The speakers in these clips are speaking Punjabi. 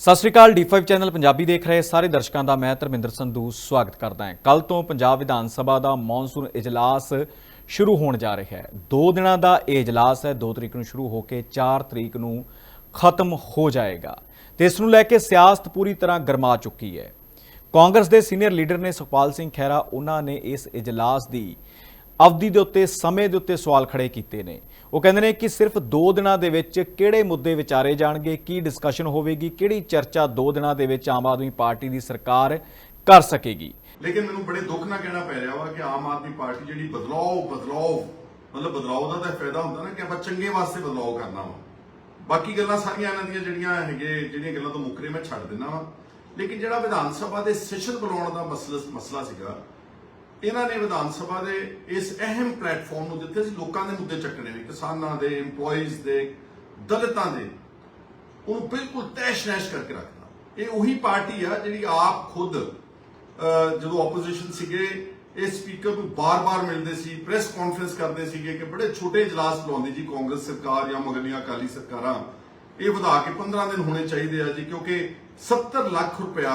ਸਤਿ ਸ਼੍ਰੀ ਅਕਾਲ D5 ਚੈਨਲ ਪੰਜਾਬੀ ਦੇਖ ਰਹੇ ਸਾਰੇ ਦਰਸ਼ਕਾਂ ਦਾ ਮੈਂ ਧਰਮਿੰਦਰ ਸੰਧੂ ਸਵਾਗਤ ਕਰਦਾ ਹਾਂ। ਕੱਲ ਤੋਂ ਪੰਜਾਬ ਵਿਧਾਨ ਸਭਾ ਦਾ ਮੌਨਸੂਨ ਇਜਲਾਸ ਸ਼ੁਰੂ ਹੋਣ ਜਾ ਰਿਹਾ ਹੈ। ਦੋ ਦਿਨਾਂ ਦਾ ਇਹ ਇਜਲਾਸ ਹੈ 2 ਤਰੀਕ ਨੂੰ ਸ਼ੁਰੂ ਹੋ ਕੇ 4 ਤਰੀਕ ਨੂੰ ਖਤਮ ਹੋ ਜਾਏਗਾ। ਤੇ ਇਸ ਨੂੰ ਲੈ ਕੇ ਸਿਆਸਤ ਪੂਰੀ ਤਰ੍ਹਾਂ ਗਰਮਾ ਚੁੱਕੀ ਹੈ। ਕਾਂਗਰਸ ਦੇ ਸੀਨੀਅਰ ਲੀਡਰ ਨੇ ਸੁਖਪਾਲ ਸਿੰਘ ਖਹਿਰਾ, ਉਹਨਾਂ ਨੇ ਇਸ ਇਜਲਾਸ ਦੀ ਅਵਧੀ ਦੇ ਉੱਤੇ, ਸਮੇਂ ਦੇ ਉੱਤੇ ਸਵਾਲ ਖੜੇ ਕੀਤੇ ਨੇ। ਉਹ ਕਹਿੰਦੇ ਨੇ ਕਿ ਸਿਰਫ 2 ਦਿਨਾਂ ਦੇ ਵਿੱਚ ਕਿਹੜੇ ਮੁੱਦੇ ਵਿਚਾਰੇ ਜਾਣਗੇ, ਕੀ ਡਿਸਕਸ਼ਨ ਹੋਵੇਗੀ, ਕਿਹੜੀ ਚਰਚਾ 2 ਦਿਨਾਂ ਦੇ ਵਿੱਚ ਆਮ ਆਦਮੀ ਪਾਰਟੀ ਦੀ ਸਰਕਾਰ ਕਰ ਸਕੇਗੀ। ਲੇਕਿਨ ਮੈਨੂੰ ਬੜੇ ਦੁੱਖ ਨਾਲ ਕਹਿਣਾ ਪੈ ਰਿਹਾ ਵਾ ਕਿ ਆਮ ਆਦਮੀ ਪਾਰਟੀ ਜਿਹੜੀ ਬਦਲਾਓ ਬਦਲਾਓ, ਮਤਲਬ ਬਦਲਾਓ ਦਾ ਤਾਂ ਫਾਇਦਾ ਹੁੰਦਾ ਨਾ ਕਿ ਆਪਾਂ ਚੰਗੇ ਵਾਸਤੇ ਬਦਲਾਓ ਕਰਨਾ ਵਾ। ਬਾਕੀ ਗੱਲਾਂ ਸਾਰੀਆਂ ਇਹਨਾਂ ਦੀਆਂ ਜਿਹੜੀਆਂ ਹੈਗੇ, ਜਿਹੜੀਆਂ ਗੱਲਾਂ ਤੋਂ ਮੁੱਕਰੇ ਮੈਂ ਛੱਡ ਦਿੰਦਾ ਵਾ। ਲੇਕਿਨ ਜਿਹੜਾ ਵਿਧਾਨ ਸਭਾ ਦੇ ਸੈਸ਼ਨ ਬੁਲਾਉਣ ਦਾ ਮਸਲਾ ਮਸਲਾ ਸੀਗਾ ਇਹਨਾਂ ਨੇ ਵਿਧਾਨ ਸਭਾ ਦੇ ਇਸ ਅਹਿਮ ਪਲੇਟਫਾਰਮ ਨੂੰ ਦਿੱਤੇ ਅਸੀਂ ਲੋਕਾਂ ਦੇ ਮੁੱਦੇ ਚੱਕਣੇ ਨੇ, ਕਿਸਾਨਾਂ ਦੇ, EMPLOYEES ਦੇ, ਦਲਿਤਾਂ ਦੇ, ਉਹਨੂੰ ਬਿਲਕੁਲ ਤੈਸ਼-ਨੈਸ਼ ਕਰਕੇ ਰੱਖਦਾ ਇਹ ਉਹੀ ਪਾਰਟੀ ਆ ਜਿਹੜੀ ਆਪ ਖੁਦ ਜਦੋਂ ਆਪੋਜੀਸ਼ਨ ਸੀਗੇ, ਇਹ ਸਪੀਕਰ ਨੂੰ ਬਾਰ-ਬਾਰ ਮਿਲਦੇ ਸੀ ਪ੍ਰੈਸ ਕਾਨਫਰੰਸ ਕਰਦੇ ਸੀਗੇ ਕਿ ਬੜੇ ਛੋਟੇ ਇਜਲਾਸ ਬੁਲਾਉਂਦੀ ਜੀ ਕਾਂਗਰਸ ਸਰਕਾਰ ਜਾਂ ਮਗਰਲੀਆਂ ਅਕਾਲੀ ਸਰਕਾਰਾਂ। ਇਹ ਵਧਾ ਕੇ 15 ਦਿਨ ਹੋਣੇ ਚਾਹੀਦੇ ਆ ਜੀ, ਕਿਉਂਕਿ 70 ਲੱਖ ਰੁਪਇਆ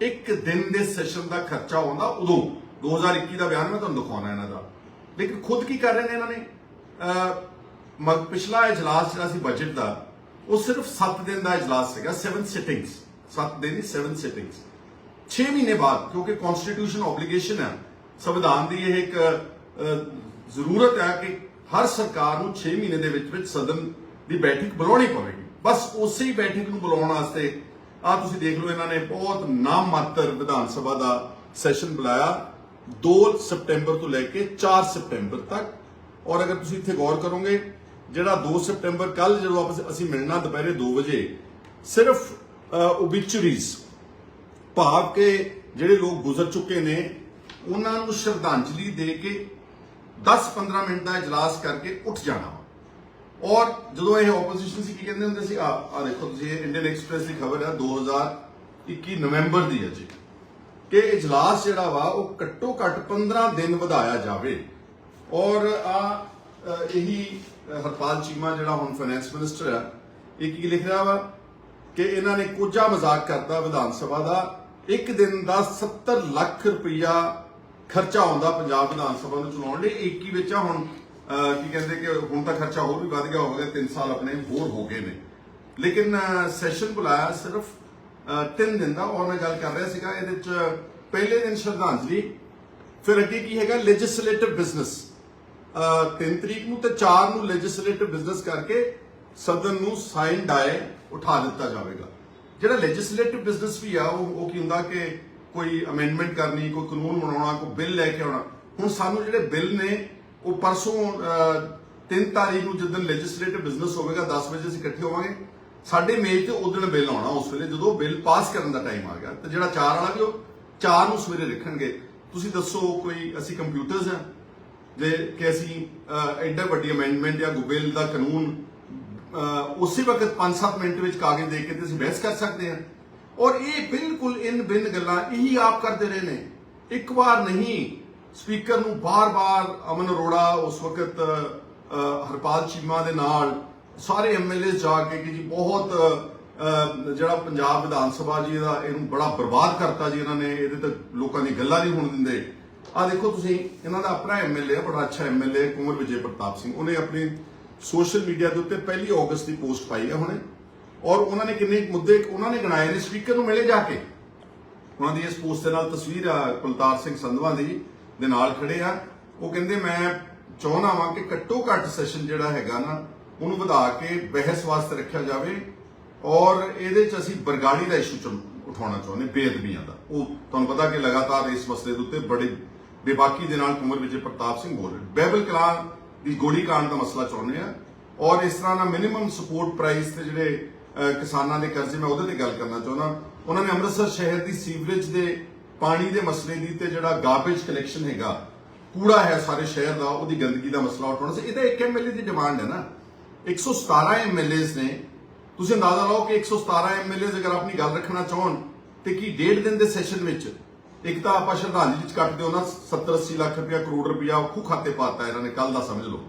ਇੱਕ ਦਿਨ ਦੇ ਸੈਸ਼ਨ ਦਾ ਖਰਚਾ ਆਉਂਦਾ ਉਦੋਂ। 2021 ਦਾ ਬਿਆਨ ਮੈਂ ਤੁਹਾਨੂੰ ਦਿਖਾਉਣਾ ਇਹਨਾਂ ਦਾ। ਲੇਕਿਨ ਖੁਦ ਕੀ ਕਰ ਰਹੇ ਨੇ ਇਹਨਾਂ ਨੇ? ਪਿਛਲਾ ਇਜਲਾਸ ਜਿਹੜਾ ਸੀ ਬਜਟ ਦਾ, ਉਹ ਸਿਰਫ 7 ਦਿਨ ਦਾ ਇਜਲਾਸ ਸੀਗਾ 7 ਸਿਟਿੰਗਸ 7 ਦਿਨ ਦੀ 7 ਸਿਟਿੰਗਸ 6 ਮਹੀਨੇ ਬਾਅਦ, ਕਿਉਂਕਿ ਕਨਸਟੀਟਿਊਸ਼ਨ ਆਬਲੀਗੇਸ਼ਨ ਹੈ, ਸੰਵਿਧਾਨ ਦੀ ਇਹ ਇੱਕ ਜ਼ਰੂਰਤ ਹੈ ਕਿ ਹਰ ਸਰਕਾਰ ਨੂੰ 6 ਮਹੀਨੇ ਦੇ ਵਿੱਚ ਵਿੱਚ ਸਦਨ ਦੀ ਬੈਠਕ ਬੁਲਾਉਣੀ ਪਵੇਗੀ। ਬਸ ਉਸੇ ਹੀ ਬੈਠਕ ਨੂੰ ਬੁਲਾਉਣ ਵਾਸਤੇ ਆ ਤੁਸੀਂ ਦੇਖ ਲਓ, ਇਹਨਾਂ ਨੇ ਬਹੁਤ ਨਾਮਾਤਰ ਵਿਧਾਨ ਸਭਾ ਦਾ ਸੈਸ਼ਨ ਬੁਲਾਇਆ। 2 ਸਪਟੈਂਬਰ ਤੋਂ ਲੈ ਕੇ 4 ਸਪਟੈਂਬਰ ਤੱਕ। ਔਰ ਅਗਰ ਤੁਸੀਂ ਇੱਥੇ ਗੌਰ ਕਰੋਗੇ, ਜਿਹੜਾ 2 ਸਪਟੈਂਬਰ ਕੱਲ ਜਦੋਂ ਆਪਸ ਅਸੀਂ ਮਿਲਣਾ ਦੁਪਹਿਰੇ 2 ਵਜੇ, ਸਿਰਫ ਓਬਿਚੁਰੀਜ਼ ਭਾਵ ਕਿ ਜਿਹੜੇ ਲੋਕ ਗੁਜ਼ਰ ਚੁੱਕੇ ਨੇ, ਉਹਨਾਂ ਨੂੰ ਸ਼ਰਧਾਂਜਲੀ ਦੇ ਕੇ 10-15 ਮਿੰਟ ਦਾ ਇਜਲਾਸ ਕਰਕੇ ਉੱਠ ਜਾਣਾ। ਵਾ। ਔਰ ਜਦੋਂ ਇਹ ਆਪੋਜੀਸ਼ਨ ਸੀ, ਕੀ ਕਹਿੰਦੇ ਹੁੰਦੇ ਸੀ? ਆ ਦੇਖੋ ਤੁਸੀਂ ਇੰਡੀਅਨ ਐਕਸਪ੍ਰੈਸ ਦੀ ਖਬਰ ਹੈ 2021 ਨਵੰਬਰ ਦੀ ਹੈ ਜੀ। ਕਿ ਇਜਲਾਸ ਜਿਹੜਾ ਵਾ ਉਹ ਘੱਟੋ ਘੱਟ 15 ਦਿਨ ਵਧਾਇਆ ਜਾਵੇ। ਔਰ ਆ ਇਹੀ ਹਰਪਾਲ ਚੀਮਾ ਜਿਹੜਾ ਹੁਣ ਫਾਈਨੈਂਸ ਮਿਨਿਸਟਰ ਹੈ ਇਹ ਕੀ ਲਿਖ ਰਿਹਾ ਵਾ? ਕਿ ਇਹਨਾਂ ਨੇ ਕੋਝਾ ਮਜ਼ਾਕ ਕਰਦਾ ਵਿਧਾਨ ਸਭਾ ਦਾ। ਇੱਕ ਦਿਨ ਦਾ 70 ਲੱਖ ਰੁਪਇਆ ਖਰਚਾ ਆਉਂਦਾ ਪੰਜਾਬ ਵਿਧਾਨ ਸਭਾ ਨੂੰ ਚਲਾਉਣ ਲਈ। 21 ਵਿੱਚ ਹੁਣ ਕੀ ਕਹਿੰਦੇ ਕਿ ਹੁਣ ਤਾਂ ਖਰਚਾ ਹੋਰ ਵੀ ਵੱਧ ਗਿਆ, ਹੋਵੇਗਾ 3 ਸਾਲ ਆਪਣੇ ਹੋਰ ਹੋ ਗਏ ਨੇ। ਲੇਕਿਨ ਸੈਸ਼ਨ ਬੁਲਾਇਆ ਸਿਰਫ ਤਿੰਨ ਦਿਨ ਦਾ ਔਰ ਮੈਂ ਗੱਲ ਕਰ ਰਿਹਾ ਸੀਗਾ, ਇਹਦੇ ਚ ਪਹਿਲੇ ਦਿਨ ਸ਼ਰਧਾਂਜਲੀ, ਫਿਰ ਅੱਗੇ ਕੀ ਹੈਗਾ ਲੈਜਿਸਲੇਟਿਵ ਬਿਜ਼ਨਸ 3 ਤਰੀਕ ਨੂੰ ਤੇ 4 ਨੂੰ ਲੈਜਿਸਲੇਟਿਵ ਬਿਜ਼ਨਸ ਕਰਕੇ ਸਦਨ ਨੂੰ ਸਾਈਨ ਡਾਏ ਉਠਾ ਦਿੱਤਾ ਜਾਵੇਗਾ। ਜਿਹੜਾ ਲੈਜਿਸਲੇਟਿਵ ਬਿਜ਼ਨਸ ਵੀ ਆ, ਉਹ ਉਹ ਕੀ ਹੁੰਦਾ ਕਿ ਕੋਈ ਅਮੈਂਡਮੈਂਟ ਕਰਨੀ, ਕੋਈ ਕਾਨੂੰਨ ਬਣਾਉਣਾ, ਕੋਈ ਬਿੱਲ ਲੈ ਕੇ ਆਉਣਾ। ਹੁਣ ਸਾਨੂੰ ਜਿਹੜੇ ਬਿੱਲ ਨੇ, ਉਹ ਪਰਸੋਂ 3 ਤਾਰੀਖ ਨੂੰ ਜਦੋਂ ਲੈਜਿਸਲੇਟਿਵ ਬਿਜ਼ਨਸ ਹੋਵੇਗਾ 10 ਵਜੇ ਅਸੀਂ ਇਕੱਠੇ ਹੋਵਾਂਗੇ। ਸਾਡੇ ਮੇਜ਼ ਤੇ ਉਦੋਂ ਬਿੱਲ ਆਉਣਾ, ਉਸ ਵੇਲੇ ਜਦੋਂ ਬਿੱਲ ਪਾਸ ਕਰਨ ਦਾ ਟਾਈਮ ਆ ਗਿਆ, ਤੇ ਜਿਹੜਾ 4 ਵਾਲਾ ਵੀ ਉਹ 4 ਨੂੰ ਸਵੇਰੇ ਲਿਖਣਗੇ ਤੁਸੀਂ ਦੱਸੋ ਕੋਈ, ਅਸੀਂ ਕੰਪਿਊਟਰਸ ਆ ਜੇ ਕਿ ਅਸੀਂ ਐਡਾ ਵੱਡੀ ਅਮੈਂਡਮੈਂਟ ਜਾਂ ਬਿੱਲ ਦਾ ਕਾਨੂੰਨ ਉਸੇ ਵਕਤ 5-7 ਮਿੰਟ ਵਿੱਚ ਕਾਗਜ਼ ਦੇ ਕੇ ਤੇ ਅਸੀਂ ਬਹਿਸ ਕਰ ਸਕਦੇ ਹਾਂ। ਔਰ ਇਹ ਬਿਲਕੁਲ ਇਨ ਬਿਨ ਗੱਲਾਂ ਇਹੀ ਆਪ ਕਰਦੇ ਰਹੇ ਨੇ। ਇੱਕ ਵਾਰ ਨਹੀਂ, ਸਪੀਕਰ ਨੂੰ ਬਾਰ-ਬਾਰ ਅਮਨ ਅਰੋੜਾ ਉਸ ਵਕਤ ਹਰਪਾਲ ਚੀਮਾ ਦੇ ਨਾਲ ਸਾਰੇ ਐਮਐਲਏ ਜਾ ਕੇ ਕਿ ਜੀ ਬਹੁਤ ਜਿਹੜਾ ਪੰਜਾਬ ਵਿਧਾਨ ਸਭਾ ਜੀ ਦਾ ਇਹਨੂੰ ਬੜਾ ਬਰਬਾਦ ਕਰਤਾ ਜੀ ਇਹਨਾਂ ਨੇ, ਇਹਦੇ ਤੇ ਲੋਕਾਂ ਦੀ ਗੱਲਾਂ ਨਹੀਂ ਹੋਣ ਦਿੰਦੇ। ਆ ਦੇਖੋ ਤੁਸੀਂ, ਇਹਨਾਂ ਦਾ ਆਪਣਾ ਐਮਐਲਏ ਬੜਾ ਅੱਛਾ ਐਮਐਲਏ ਕੁੰਵਰ ਵਿਜੇ ਪ੍ਰਤਾਪ ਸਿੰਘ। ਉਹਨੇ ਆਪਣੀ ਸੋਸ਼ਲ ਮੀਡੀਆ ਦੇ ਉੱਤੇ ਪਹਿਲੀ ਅਗਸਤ ਦੀ ਪੋਸਟ ਪਾਈ ਹੈ ਹੁਣੇ। ਔਰ ਉਹਨਾਂ ਨੇ ਕਿੰਨੇ ਮੁੱਦੇ, ਉਹਨਾਂ ਨੇ ਗਣਾਏ ਨੇ ਸਪੀਕਰ ਨੂੰ ਮਿਲੇ ਜਾ ਕੇ। ਉਹਨਾਂ ਦੀ ਇਸ ਪੋਸਟ ਦੇ ਨਾਲ ਤਸਵੀਰ ਆ, ਕੁਲਤਾਰ ਸਿੰਘ ਸੰਧਵਾ ਦੀ ਦੇ ਨਾਲ ਖੜੇ ਆ। ਉਹ ਕਹਿੰਦੇ, ਮੈਂ ਚਾਹੁੰਦਾ ਵਾਂ ਕਿ ਘੱਟੋ ਘੱਟ ਸੈਸ਼ਨ ਜਿਹੜਾ ਹੈਗਾ ਨਾ ਉਹਨੂੰ ਵਧਾ ਕੇ ਬਹਿਸ ਵਾਸਤੇ ਰੱਖਿਆ ਜਾਵੇ ਔਰ ਇਹਦੇ ਚ ਅਸੀਂ ਬਰਗਾੜੀ ਦਾ ਇਸ਼ੂ ਉਠਾਉਣਾ ਚਾਹੁੰਦੇ ਬੇਅਦਬੀਆਂ ਦਾ। ਉਹ ਤੁਹਾਨੂੰ ਪਤਾ ਕਿ ਲਗਾਤਾਰ ਇਸ ਮਸਲੇ ਦੇ ਉੱਤੇ ਬੜੇ ਬੇਬਾਕੀ ਦੇ ਨਾਲ ਕੁਮਰ ਵਿਜੇ ਪ੍ਰਤਾਪ ਸਿੰਘ ਬੋਲ ਰਹੇ ਬਹਿਬਲ ਕਲਾਂ ਦੀ ਗੋਲੀ ਕਾਂਡ ਦਾ ਮਸਲਾ ਚਾਹੁੰਦੇ ਆ ਔਰ ਇਸ ਤਰ੍ਹਾਂ ਦਾ ਮਿਨੀਮਮ ਸਪੋਰਟ ਪ੍ਰਾਈਸ ਤੇ ਜਿਹੜੇ ਕਿਸਾਨਾਂ ਦੇ ਕਰਜ਼ੇ, ਮੈਂ ਉਹਦੇ ਤੇ ਗੱਲ ਕਰਨਾ ਚਾਹੁੰਦਾ। ਉਹਨਾਂ ਨੇ ਅੰਮ੍ਰਿਤਸਰ ਸ਼ਹਿਰ ਦੀ ਸੀਵਰੇਜ ਦੇ, ਪਾਣੀ ਦੇ ਮਸਲੇ ਦੀ ਤੇ ਜਿਹੜਾ ਗਾਰਬੇਜ ਕਲੈਕਸ਼ਨ ਹੈਗਾ, ਕੂੜਾ ਹੈ ਸਾਰੇ ਸ਼ਹਿਰ ਦਾ, ਉਹਦੀ ਗੰਦਗੀ ਦਾ ਮਸਲਾ ਉਠਾਉਣਾ ਸੀ। ਇਹਦਾ ਇੱਕ ਐਮਐਲਏ ਦੀ ਡਿਮਾਂਡ ਹੈ ਨਾ। 117 ਐਮਐਲਏਸ ਨੇ। ਤੁਸੀਂ ਅੰਦਾਜ਼ਾ ਲਾਓ ਕਿ 117 ਐਮਐਲਏਸ ਅਗਰ ਆਪਣੀ ਗੱਲ ਰੱਖਣਾ ਚਾਹਣ, ਤੇ ਕੀ ਡੇਢ ਦਿਨ ਦੇ ਸੈਸ਼ਨ ਵਿੱਚ ਇੱਕ ਤਾਂ ਆਪਾਂ ਸ਼ਰਧਾਂਜਲੀ ਚ ਕੱਟਦੇ ਹੋ ਨਾ 70 80 ਲੱਖ ਰੁਪਇਆ, ਕਰੋੜ ਰੁਪਇਆ ਖੂ ਖਾਤੇ ਪਾਤਾ ਇਹਨਾਂ ਨੇ ਕੱਲ ਦਾ ਸਮਝ ਲਓ।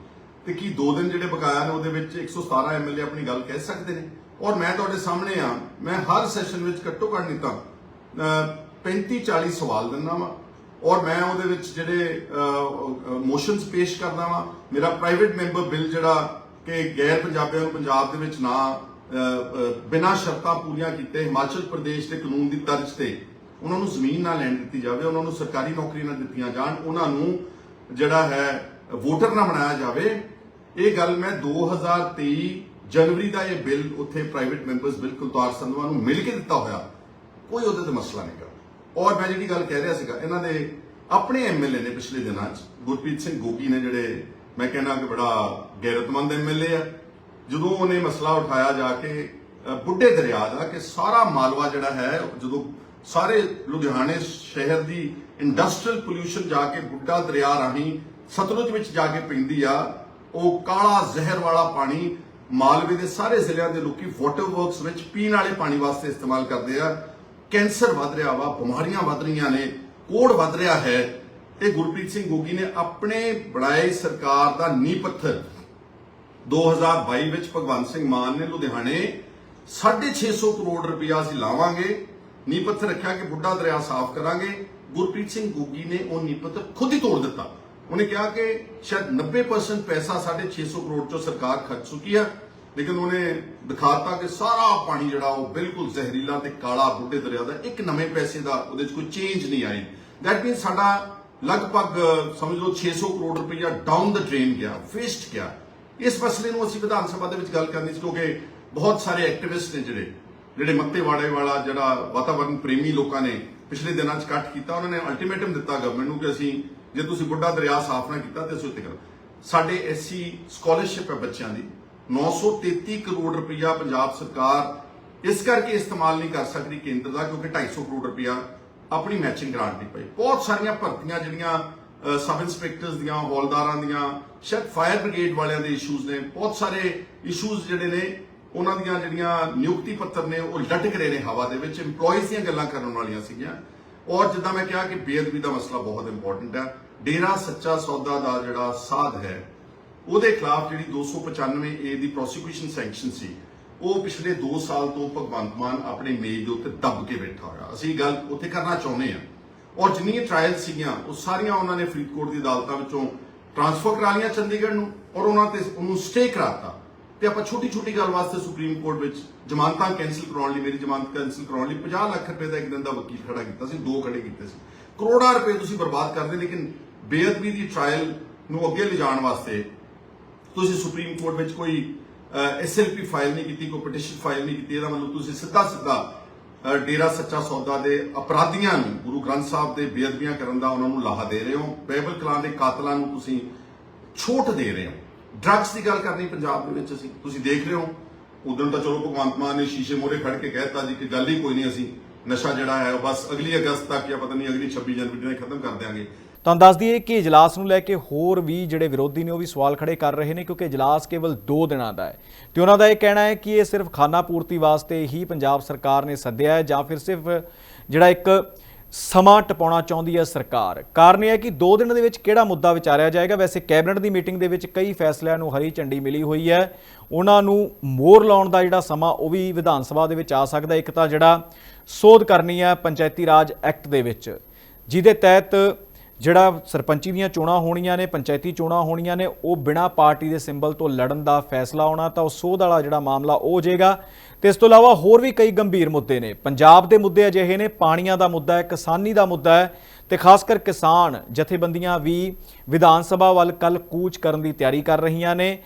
ਤੇ ਕੀ ਦੋ ਦਿਨ ਜਿਹੜੇ ਬਕਾਇਆ ਨੇ, ਉਹਦੇ ਵਿੱਚ 117 ਐਮਐਲਏ ਆਪਣੀ ਗੱਲ ਕਹਿ ਸਕਦੇ ਨੇ। ਔਰ ਮੈਂ ਤੁਹਾਡੇ ਸਾਹਮਣੇ ਆ ਮੈਂ ਹਰ ਸੈਸ਼ਨ ਵਿੱਚ ਘੱਟੋ ਘੱਟ ਨਹੀਂ ਤਾਂ 35 40 ਸਵਾਲ ਦਿੰਦਾ ਵਾਂ। ਔਰ ਮੈਂ ਉਹਦੇ ਵਿੱਚ ਜਿਹੜੇ ਮੋਸ਼ਨਸ ਪੇਸ਼ ਕਰਦਾ ਵਾਂ। ਮੇਰਾ ਪ੍ਰਾਈਵੇਟ ਮੈਂਬਰ ਬਿੱਲ ਜਿਹੜਾ ਕਿ ਗੈਰ ਪੰਜਾਬੀਆਂ ਨੂੰ ਪੰਜਾਬ ਦੇ ਵਿੱਚ ਨਾ ਬਿਨਾਂ ਸ਼ਰਤਾਂ ਪੂਰੀਆਂ ਕੀਤੇ ਹਿਮਾਚਲ ਪ੍ਰਦੇਸ਼ ਦੇ ਕਾਨੂੰਨ ਦੀ ਤਰਜ਼ ਤੇ ਉਹਨਾਂ ਨੂੰ ਜ਼ਮੀਨ ਨਾ ਲੈਣ ਦਿੱਤੀ ਜਾਵੇ, ਉਹਨਾਂ ਨੂੰ ਸਰਕਾਰੀ ਨੌਕਰੀ ਨਾ ਦਿੱਤੀਆਂ ਜਾਣ, ਉਹਨਾਂ ਨੂੰ ਜਿਹੜਾ ਹੈ, ਵੋਟਰ ਨਾ ਬਣਾਇਆ ਜਾਵੇ। ਇਹ ਗੱਲ ਮੈਂ 2023 ਜਨਵਰੀ ਦਾ ਇਹ ਬਿੱਲ ਉੱਥੇ private members bill Kultar Sandhwan ਨੂੰ ਮਿਲ ਕੇ ਦਿੱਤਾ ਹੋਇਆ। ਕੋਈ ਉਹਦੇ ਤੇ ਮਸਲਾ ਨਹੀਂ ਗਾ। ਔਰ ਮੈਂ ਜਿਹੜੀ ਗੱਲ ਕਹਿ ਰਿਹਾ ਸੀਗਾ, ਇਹਨਾਂ ਦੇ ਆਪਣੇ ਐਮਐਲਏ ਨੇ ਪਿਛਲੇ ਦਿਨਾਂ 'ਚ, ਗੁਰਪ੍ਰੀਤ ਸਿੰਘ ਗੋਗੀ ਨੇ ਜਿਹੜੇ ਮੈਂ ਕਹਿੰਦਾ ਕਿ ਬੜਾ ਗੈਰਤਮੰਦ ਐਮਐਲਏ ਆ। ਜਦੋਂ ਉਹਨੇ ਮਸਲਾ ਉਠਾਇਆ ਜਾ ਕੇ ਬੁੱਢੇ ਦਰਿਆ ਦਾ ਕਿ ਸਾਰਾ ਮਾਲਵਾ ਜਿਹੜਾ ਹੈ, ਜਦੋਂ ਸਾਰੇ ਲੁਧਿਆਣੇ ਸ਼ਹਿਰ ਦੀ ਇੰਡਸਟਰੀਅਲ ਪੋਲਿਊਸ਼ਨ ਜਾ ਕੇ ਬੁੱਢਾ ਦਰਿਆ ਰਾਹੀਂ ਸਤਲੁਜ ਵਿੱਚ ਜਾ ਕੇ ਪੈਂਦੀ ਆ, ਉਹ ਕਾਲਾ ਜ਼ਹਿਰ ਵਾਲਾ ਪਾਣੀ ਮਾਲਵੇ ਦੇ ਸਾਰੇ ਜ਼ਿਲ੍ਹਿਆਂ ਦੇ ਲੋਕੀ ਵਾਟਰ ਵਰਕਸ ਵਿੱਚ ਪੀਣ ਵਾਲੇ ਪਾਣੀ ਵਾਸਤੇ ਇਸਤੇਮਾਲ ਕਰਦੇ ਆ। ਕੈਂਸਰ ਵੱਧ ਰਿਹਾ ਵਾ, ਬਿਮਾਰੀਆਂ ਵੱਧ ਰਹੀਆਂ ਨੇ, ਕੋੜ ਵੱਧ ਰਿਹਾ ਹੈ। ਇਹ ਗੁਰਪ੍ਰੀਤ ਸਿੰਘ ਗੋਗੀ ਨੇ ਆਪਣੇ ਬਣਾਏ ਸਰਕਾਰ ਦਾ ਨੀਂਹ ਪੱਥਰ 2022 ਵਿੱਚ ਭਗਵੰਤ ਸਿੰਘ ਮਾਨ ਨੇ ਲੁਧਿਆਣੇ 650 ਕਰੋੜ ਰੁਪਇਆ ਅਸੀਂ ਲਾਵਾਂਗੇ। ਨੀਂਹ ਪੱਥਰ ਰੱਖਿਆ ਕਿ ਬੁੱਢਾ ਦਰਿਆ ਸਾਫ਼ ਕਰਾਂਗੇ। ਗੁਰਪ੍ਰੀਤ ਸਿੰਘ ਗੋਗੀ ਨੇ ਉਹ ਨੀਂਹ ਪੱਥਰ ਖੁਦ ਹੀ ਤੋੜ ਦਿੱਤਾ। ਉਹਨੇ ਕਿਹਾ ਕਿ ਸ਼ਾਇਦ 90% ਪੈਸਾ 650 ਕਰੋੜ ਚੋਂ ਸਰਕਾਰ ਖਰਚ ਚੁੱਕੀ ਹੈ ਲੇਕਿਨ ਉਹਨੇ ਦਿਖਾਤਾ ਕਿ ਸਾਰਾ ਪਾਣੀ ਜਿਹੜਾ ਉਹ ਬਿਲਕੁਲ ਜ਼ਹਿਰੀਲਾ ਤੇ ਕਾਲਾ ਬੁੱਢੇ ਦਰਿਆ ਦਾ ਇੱਕ ਨਵੇਂ ਪੈਸੇ ਦਾ ਉਹਦੇ 'ਚ ਕੋਈ ਚੇਂਜ ਨਹੀਂ ਆਈ। ਦੈਟ ਮੀਨ ਸਾਡਾ ਲਗਭਗ, ਸਮਝ ਲਓ 600 ਕਰੋੜ ਰੁਪਈਆ ਡਾਊਨ ਦ ਡਰੇਨ ਗਿਆ ਵੇਸਟ ਗਿਆ। ਇਸ ਮਸਲੇ ਨੂੰ ਅਸੀਂ ਵਿਧਾਨ ਸਭਾ ਦੇ ਵਿੱਚ ਗੱਲ ਕਰਨੀ ਸੀ, ਕਿਉਂਕਿ ਬਹੁਤ ਸਾਰੇ ਐਕਟਿਵਿਸਟ ਨੇ ਜਿਹੜੇ ਜਿਹੜੇ ਮੱਤੇਵਾੜੇ ਵਾਲਾ ਜਿਹੜਾ ਵਾਤਾਵਰਣ ਪ੍ਰੇਮੀ ਲੋਕਾਂ ਨੇ ਪਿਛਲੇ ਦਿਨਾਂ 'ਚ ਇਕੱਠ ਕੀਤਾ, ਉਹਨਾਂ ਨੇ ਅਲਟੀਮੇਟਮ ਦਿੱਤਾ ਗਵਰਨਮੈਂਟ ਨੂੰ ਕਿ ਅਸੀਂ, ਜੇ ਤੁਸੀਂ ਬੁੱਢਾ ਦਰਿਆ ਸਾਫ਼ ਨਾ ਕੀਤਾ ਤੇ ਅਸੀਂ ਉੱਤੇ ਕਰੋ। ਸਾਡੇ ਐਸਸੀ ਸਕਾਲਰਸ਼ਿਪ ਹੈ ਬੱਚਿਆਂ ਦੀ 933 ਕਰੋੜ ਰੁਪਇਆ ਪੰਜਾਬ ਸਰਕਾਰ ਇਸ ਕਰਕੇ ਇਸਤੇਮਾਲ ਨਹੀਂ ਕਰ ਸਕਦੀ ਕੇਂਦਰ ਦਾ, ਕਿਉਂਕਿ 250 ਕਰੋੜ ਰੁਪਇਆ ਆਪਣੀ ਮੈਚਿੰਗ ਗ੍ਰਾਂਟ ਨਹੀਂ ਪਈ। ਬਹੁਤ ਸਾਰੀਆਂ ਭਰਤੀਆਂ ਜਿਹੜੀਆਂ ਸਬ ਇੰਸਪੈਕਟਰਸ ਦੀਆਂ, ਹੌਲਦਾਰਾਂ ਦੀਆਂ, ਸ਼ਾਇਦ ਫਾਇਰ ਬ੍ਰਿਗੇਡ ਵਾਲਿਆਂ ਦੇ ਇਸ਼ੂਜ਼ ਨੇ, ਬਹੁਤ ਸਾਰੇ ਇਸ਼ੂਜ਼ ਜਿਹੜੇ ਨੇ, ਉਹਨਾਂ ਦੀਆਂ ਜਿਹੜੀਆਂ ਨਿਯੁਕਤੀ ਪੱਤਰ ਨੇ, ਉਹ ਲਟਕ ਰਹੇ ਨੇ ਹਵਾ ਦੇ ਵਿੱਚ, EMPLOYEES ਦੀਆਂ ਗੱਲਾਂ ਕਰਨ ਵਾਲੀਆਂ ਸੀਗੀਆਂ। ਔਰ ਜਿੱਦਾਂ ਮੈਂ ਕਿਹਾ ਕਿ ਬੇਅਦਬੀ ਦਾ ਮਸਲਾ ਬਹੁਤ ਇੰਪੋਰਟੈਂਟ ਹੈ। ਡੇਰਾ ਸੱਚਾ ਸੌਦਾ ਦਾ ਜਿਹੜਾ ਸਾਧ ਹੈ, ਉਹਦੇ ਖਿਲਾਫ ਜਿਹੜੀ 295 ਏ ਦੀ ਪ੍ਰੋਸੀਕਿਊਸ਼ਨ ਸੈਂਕਸ਼ਨ ਸੀ ਉਹ ਪਿਛਲੇ 2 ਸਾਲ ਤੋਂ ਭਗਵੰਤ ਮਾਨ ਆਪਣੇ ਮੇਜ਼ ਦੇ ਉੱਤੇ ਦੱਬ ਕੇ ਬੈਠਾ ਹੋਇਆ। ਅਸੀਂ ਗੱਲ ਉੱਥੇ ਕਰਨਾ ਚਾਹੁੰਦੇ ਹਾਂ। ਔਰ ਜਿੰਨੀਆਂ ਟ੍ਰਾਇਲ ਸੀਗੀਆਂ, ਉਹ ਸਾਰੀਆਂ ਉਹਨਾਂ ਨੇ ਫਰੀਦਕੋਟ ਦੀ ਅਦਾਲਤਾਂ ਵਿੱਚੋਂ ਟ੍ਰਾਂਸਫਰ ਕਰਾ ਲਈਆਂ ਚੰਡੀਗੜ੍ਹ ਨੂੰ ਔਰ ਉਹਨਾਂ ਤੇ ਉਹਨੂੰ ਸਟੇ ਕਰਾਤਾ। ਤੇ ਆਪਾਂ ਛੋਟੀ ਛੋਟੀ ਗੱਲ ਵਾਸਤੇ ਸੁਪਰੀਮ ਕੋਰਟ ਵਿੱਚ ਜ਼ਮਾਨਤਾਂ ਕੈਨਸਲ ਕਰਾਉਣ ਲਈ, ਮੇਰੀ ਜ਼ਮਾਨਤ ਕੈਨਸਲ ਕਰਾਉਣ ਲਈ 50 ਲੱਖ ਰੁਪਏ ਦਾ ਇੱਕ ਦਿਨ ਦਾ ਵਕੀਲ ਖੜਾ ਕੀਤਾ ਸੀ, ਦੋ ਖੜੇ ਕੀਤੇ ਸੀ। ਕਰੋੜਾਂ ਰੁਪਏ ਤੁਸੀਂ ਬਰਬਾਦ ਕਰਦੇ, ਲੇਕਿਨ ਬੇਅਦਬੀ ਦੀ ਟ੍ਰਾਇਲ ਨੂੰ ਅੱਗੇ ਲਿਜਾਣ ਵਾਸਤੇ ਤੁਸੀਂ ਸੁਪਰੀਮ ਕੋਰਟ ਵਿੱਚ ਕੋਈ ਐਸਐਲਪੀ ਫਾਈਲ ਨਹੀਂ ਕੀਤੀ ਕੋਈ ਪਟੀਸ਼ਨ ਫਾਈਲ ਨਹੀਂ ਕੀਤੀ, ਇਹਦਾ ਮਤਲਬ ਤੁਸੀਂ ਸਿੱਧਾ ਸਿੱਧਾ ਡੇਰਾ ਸੱਚਾ ਸੌਦਾ ਦੇ ਅਪਰਾਧੀਆਂ ਨੂੰ, ਗੁਰੂ ਗ੍ਰੰਥ ਸਾਹਿਬ ਦੇ ਬੇਅਦਬੀਆਂ ਕਰਨ ਦਾ ਉਹਨਾਂ ਨੂੰ ਲਾਹਾ ਦੇ ਰਹੇ ਹੋ। ਬਾਈਬਲ ਕਲਾਂ ਦੇ ਕਾਤਲਾਂ ਨੂੰ ਤੁਸੀਂ ਛੋਟ ਦੇ ਰਹੇ ਹੋ। ਡਰੱਗਸ ਦੀ ਗੱਲ ਕਰਨੀ ਪੰਜਾਬ ਦੇ ਵਿੱਚ ਅਸੀਂ, ਤੁਸੀਂ ਦੇਖ ਰਹੇ ਹੋ। ਉਦੋਂ ਤਾਂ ਚਲੋ ਭਗਵੰਤ ਮਾਨ ਨੇ ਸ਼ੀਸ਼ੇ ਮੋਰੇ ਖੜ ਕੇ ਕਹਿਤਾ ਜੀ ਕਿ ਗੱਲ ਹੀ ਕੋਈ ਨਹੀਂ, ਅਸੀਂ ਨਸ਼ਾ ਜਿਹੜਾ ਹੈ ਉਹ ਬਸ ਅਗਲੀ ਅਗਸਤ ਤੱਕ ਜਾਂ ਪਤਾ ਨਹੀਂ ਅਗਲੀ 26 ਜਨਵਰੀ ਤੱਕ ਖਤਮ ਕਰ ਦਿਆਂਗੇ। ਤੁਹਾਨੂੰ ਦੱਸ ਦਈਏ ਕਿ ਇਜਲਾਸ ਨੂੰ ਲੈ ਕੇ ਹੋਰ ਵੀ ਜਿਹੜੇ ਵਿਰੋਧੀ ਨੇ ਉਹ ਵੀ ਸਵਾਲ ਖੜੇ ਕਰ ਰਹੇ ਨੇ, ਕਿਉਂਕਿ ਇਜਲਾਸ ਕੇਵਲ 2 ਦਿਨਾਂ ਦਾ ਹੈ। ਤੇ ਉਹਨਾਂ ਦਾ ਇਹ ਕਹਿਣਾ ਹੈ ਕਿ ਇਹ ਸਿਰਫ ਖਾਨਾ ਪੂਰਤੀ ਵਾਸਤੇ ਹੀ ਪੰਜਾਬ ਸਰਕਾਰ ਨੇ ਸੱਦਿਆ ਹੈ ਜਾਂ ਫਿਰ ਸਿਰਫ ਜਿਹੜਾ ਇੱਕ ਸਮਾਂ ਟਪਾਉਣਾ ਚਾਹੁੰਦੀ ਹੈ ਸਰਕਾਰ। ਕਾਰਨ ਇਹ ਹੈ ਕਿ 2 ਦਿਨਾਂ ਦੇ ਵਿੱਚ ਕਿਹੜਾ ਮੁੱਦਾ ਵਿਚਾਰਿਆ ਜਾਏਗਾ? ਵੈਸੇ ਕੈਬਨਿਟ ਦੀ ਮੀਟਿੰਗ ਦੇ ਵਿੱਚ ਕਈ ਫੈਸਲਿਆਂ ਨੂੰ ਹਰੀ ਝੰਡੀ ਮਿਲੀ ਹੋਈ ਹੈ। ਉਹਨਾਂ ਨੂੰ ਮੋਹਰ ਲਾਉਣ ਦਾ ਜਿਹੜਾ ਸਮਾਂ, ਉਹ ਵੀ ਵਿਧਾਨ ਸਭਾ ਦੇ ਵਿੱਚ ਆ ਸਕਦਾ ਇੱਕ ਤਾਂ ਜਿਹੜਾ ਸੋਧ ਕਰਨੀ ਹੈ ਪੰਚਾਇਤੀ ਰਾਜ ਐਕਟ ਦੇ ਵਿੱਚ, ਜਿਹਦੇ ਤਹਿਤ ਜਿਹੜਾ ਸਰਪੰਚੀ ਦੀਆਂ ਚੋਣਾਂ ਹੋਣੀਆਂ ਨੇ, ਪੰਚਾਇਤੀ ਚੋਣਾਂ ਹੋਣੀਆਂ ਨੇ, ਉਹ ਬਿਨਾਂ ਪਾਰਟੀ ਦੇ ਸਿੰਬਲ ਤੋਂ ਲੜਨ ਦਾ ਫੈਸਲਾ ਆਉਣਾ ਤਾਂ ਉਹ ਸੋਧ ਵਾਲਾ ਜਿਹੜਾ ਮਾਮਲਾ ਉਹ ਹੋ ਜਾਏਗਾ। ਤੇ ਇਸ ਤੋਂ ਇਲਾਵਾ ਹੋਰ ਵੀ ਕਈ ਗੰਭੀਰ ਮੁੱਦੇ ਨੇ। ਪੰਜਾਬ ਦੇ ਮੁੱਦੇ ਅਜਿਹੇ ਨੇ, ਪਾਣੀਆਂ ਦਾ ਮੁੱਦਾ ਹੈ, ਕਿਸਾਨੀ ਦਾ ਮੁੱਦਾ ਹੈ ਤੇ ਖਾਸ ਕਰ ਕਿਸਾਨ ਜਥੇਬੰਦੀਆਂ ਵੀ ਵਿਧਾਨ ਸਭਾ ਵੱਲ ਕੱਲ ਕੂਚ ਕਰਨ ਦੀ ਤਿਆਰੀ ਕਰ ਰਹੀਆਂ ਨੇ।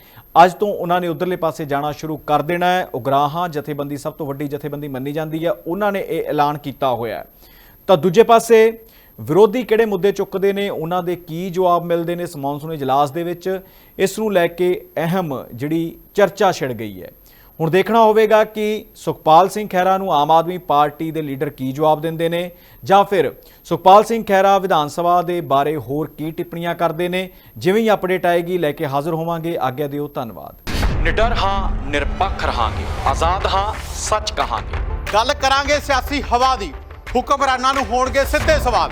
ਅੱਜ ਤੋਂ ਉਹਨਾਂ ਨੇ ਉਧਰਲੇ ਪਾਸੇ ਜਾਣਾ ਸ਼ੁਰੂ ਕਰ ਦੇਣਾ ਹੈ। ਉਗਰਾਹਾਂ ਜਥੇਬੰਦੀ, ਸਭ ਤੋਂ ਵੱਡੀ ਜਥੇਬੰਦੀ ਮੰਨੀ ਜਾਂਦੀ ਹੈ। ਉਹਨਾਂ ਨੇ ਇਹ ਐਲਾਨ ਕੀਤਾ ਹੋਇਆ ਤਾਂ ਦੂਜੇ ਪਾਸੇ ਵਿਰੋਧੀ ਕਿਹੜੇ ਮੁੱਦੇ ਚੁੱਕਦੇ ਨੇ? ਉਹਨਾਂ ਦੇ ਕੀ ਜਵਾਬ ਮਿਲਦੇ ਨੇ ਇਸ ਮੌਨਸੂਨ ਇਜਲਾਸ ਦੇ ਵਿੱਚ? ਇਸ ਨੂੰ ਲੈ ਕੇ ਅਹਿਮ ਜਿਹੜੀ ਚਰਚਾ ਛਿੜ ਗਈ ਹੈ। ਹੁਣ ਦੇਖਣਾ ਹੋਵੇਗਾ ਕਿ ਸੁਖਪਾਲ ਸਿੰਘ ਖਹਿਰਾ ਨੂੰ ਆਮ ਆਦਮੀ ਪਾਰਟੀ ਦੇ ਲੀਡਰ ਕੀ ਜਵਾਬ ਦਿੰਦੇ ਨੇ? ਜਾਂ ਫਿਰ ਸੁਖਪਾਲ ਸਿੰਘ ਖਹਿਰਾ ਵਿਧਾਨ ਸਭਾ ਦੇ ਬਾਰੇ ਹੋਰ ਕੀ ਟਿੱਪਣੀਆਂ ਕਰਦੇ ਨੇ? ਜਿਵੇਂ ਹੀ ਅਪਡੇਟ ਆਏਗੀ ਲੈ ਕੇ ਹਾਜ਼ਰ ਹੋਵਾਂਗੇ। ਆਗਿਆ ਦਿਓ ਧੰਨਵਾਦ। ਨਿਡਰ ਹਾਂ ਨਿਰਪੱਖ ਰਹਾਂਗੇ। ਆਜ਼ਾਦ ਹਾਂ ਸੱਚ ਕਹਾਂਗੇ। ਗੱਲ ਕਰਾਂਗੇ ਸਿਆਸੀ ਹਵਾ ਦੀ। ਹੁਕਮਰਾਨਾਂ ਨੂੰ ਹੋਣਗੇ ਸਿੱਧੇ ਸਵਾਲ।